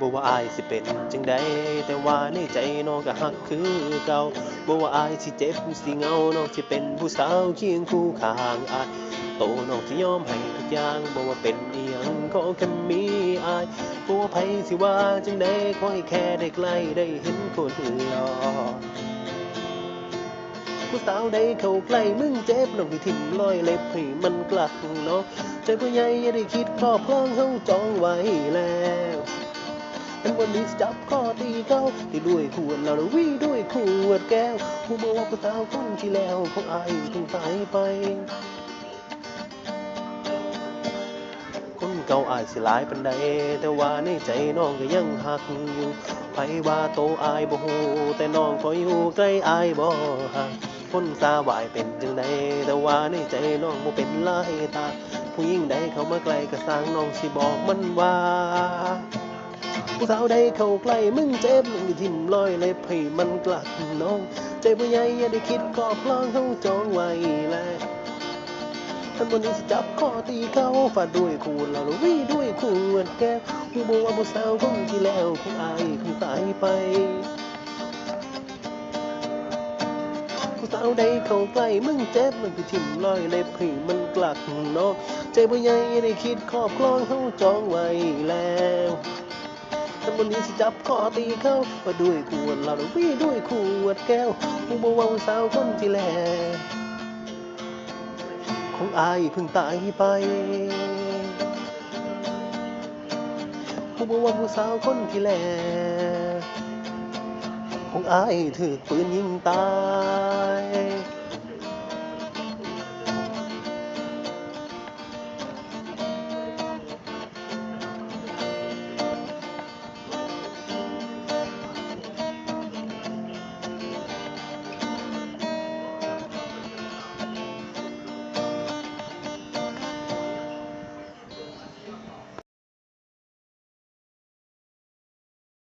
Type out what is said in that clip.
บ่ว่าอายสิเป็นจังใดแต่ว่าในใจน้องก็ฮักคือเก่าบ่ว่าอายสิเจ็บสิเงาน้องสิเป็นผู้สาวเคียงคู่ข้างอายโตน้องสิยอมให้ทุกอย่างบ่ว่าเป็นอีหยังขอแค่มีอายบ่ว่าไผสิว่าจังใดขอให้แค่ได้ใกล้ได้เห็นคนหล่อผู้สาวใดเข้าใกล้มึงเจ็บน้องที่ทิ่มรอยเล็บให้มันกลักเนาะใจผู้ใหญ่อย่าได้คิดครอบครองเฮาจองไว้แล้ว อันวันนี้จับข้อตีเขาที่ด้วยขวดเราแล้ววิด้วยขวดแก้วผู้บอกว่าผู้สาวคนที่แล้วของอายคงตายไป คนเก่าอายสิหลายปันใดแต่ว่าในใจน้องก็ยังหักอยู่ไผว่าโตอายบ่ฮู้แต่น้องก็อยู่ใกล้อายบ่ห่างคนสาวายเป็นจังใดแต่ว่าในใจน้องบ่เป็นลายตาผู้หญิงใดเขามาใกลก็สร้างน้องสิบอกมันว่า ผู้สาวใดเข้าใกล้มึงเจ็บมึงอย่าทิ่มรอยเล็บให้มันกลักน้องใจผู้ใหญ่อย่าได้คิดครอบครองเฮาจองไว้แล้วท่านบนนี้จับคอตีเขาฟาดด้วยขวดเราแล้ววิด้วยขวดแก้วผู้บอกว่าผู้สาวคนที่แล้วของอายคงตายไปผู้สาวใดเข้าใกล้มึงเจ็บมันคือทิ่มรอยเล็บให้มันกลักนาะใจผู้ใหญ่ได้คิดครอบครองเขาจองไว้แล้ว ท่านบนนี้สิจับคอตีเขาฟาด้วยขวดเราแล้ววิด้วยขวดแก้วผู้บอกว่าผู้สาวคนที่แลของอายเพิ่งตายไปผู้บอกว่าผู้สาวคนที่แลของอายถือปืนยิงตาย